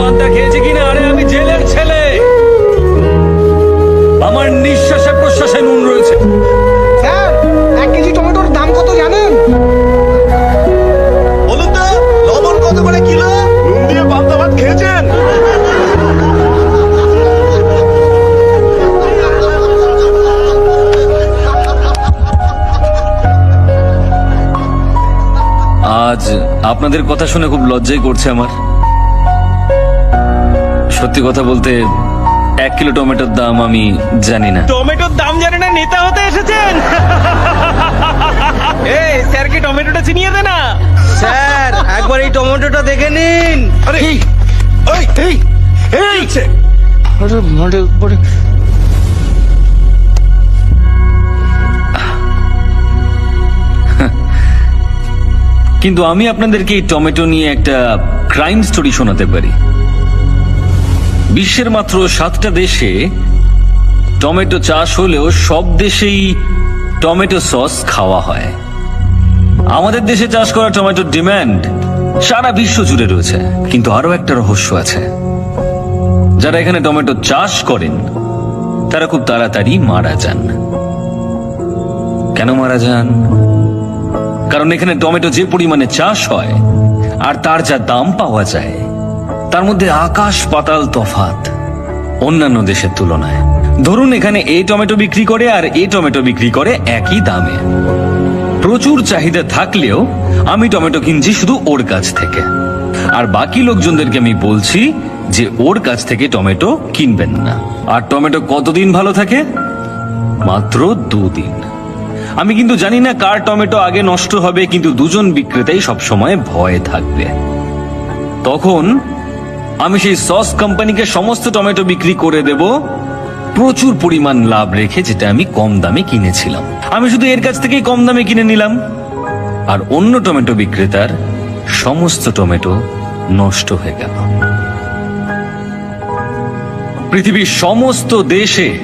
পান্তা খেয়েছি কিনা? আরে আমি জেলের ছেলে। আমার নিঃশ্বাসে প্রশ্বাসে নুন রয়েছে। স্যার এক কেজি টমেটোর দাম কত জানেন? বলুন তো লবণ কত করে কিলো? নুন দিয়ে পান্তা ভাত খেয়েছেন? আজ আপনাদের কথা শুনে খুব লজ্জাই করছে আমার। সত্যি কথা বলতে এক কিলো টমেটোর দাম আমি জানি না। টমেটোর দাম জানে না নেতা হতে এসেছেন? এই স্যার কি টমেটোটা চিনিয়ে দে না? স্যার একবার এই টমেটোটা দেখে নিন। আরে এই এই এই কিন্তু আমি আপনাদেরকে এই টমেটো নিয়ে একটা ক্রাইম স্টোরি শোনাতে পারি। বিশ্বের মাত্র সাতটা দেশে টমেটো চাষ হলেও সব দেশেই টমেটো সস খাওয়া হয়। আমাদের দেশে চাষ করা টমেটোর ডিমান্ড সারা বিশ্ব জুড়ে রয়েছে। কিন্তু আরও একটা রহস্য আছে। যারা এখানে টমেটো চাষ করেন, তারা খুব তাড়াতাড়ি মারা যান। কেন মারা যান? কারণ এখানে টমেটো যে পরিমাণে চাষ হয়, আর তার যা দাম পাওয়া যায় তার মধ্যে আকাশ পাতাল তফাত অন্যান্য দেশের তুলনায়। ধরুন এখানে এই টমেটো বিক্রি করে আর এই টমেটো বিক্রি করে একই দামে। প্রচুর চাহিদা থাকলেও আমি টমেটো কিনছি শুধু ওর কাছ থেকে। আর বাকি লোকজনদেরকে আমি বলছি যে ওর কাছ থেকে টমেটো কিনবেন না। আর টমেটো কতদিন ভালো থাকে? মাত্র দুদিন। আমি কিন্তু জানি না কার টমেটো আগে নষ্ট হবে, কিন্তু দুজন বিক্রেতাই সবসময় ভয়ে থাকবে। তখন আমি সেই সস কোম্পানিকে সমস্ত টমেটো বিক্রি করে দেব। প্রচুর পরিমাণ লাভ রেখে যেটা আমি কম দামে কিনেছিলাম। আমি শুধু এর কাছ থেকেই কম দামে কিনে নিলাম। আর অন্য টমেটো বিক্রেতার সমস্ত টমেটো নষ্ট হয়ে গেল। পৃথিবীর সমস্ত দেশে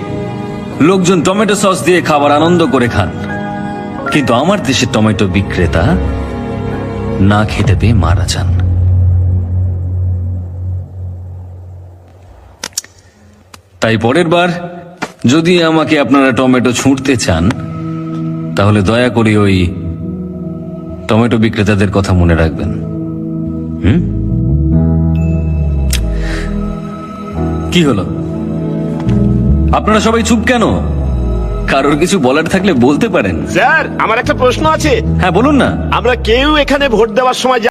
লোকজন টমেটো সস দিয়ে খাবার আনন্দ করে খান। কিন্তু আমার দেশের টমেটো বিক্রেতা না খেতে পেয়ে মারা যান। তাই পরের বার যদি আমাকে আপনারা টমেটো ছুঁড়তে চান তাহলে দয়া করে ওই টমেটো বিক্রেতাদের কথা মনে রাখবেন। হুম? কি হলো? আপনারা সবাই চুপ কেন? কারোর কিছু বলার থাকলে বলতে পারেন। স্যার আমার একটা প্রশ্ন আছে। হ্যাঁ বলুন না। আমরা কেউ এখানে ভোট দেওয়ার সময়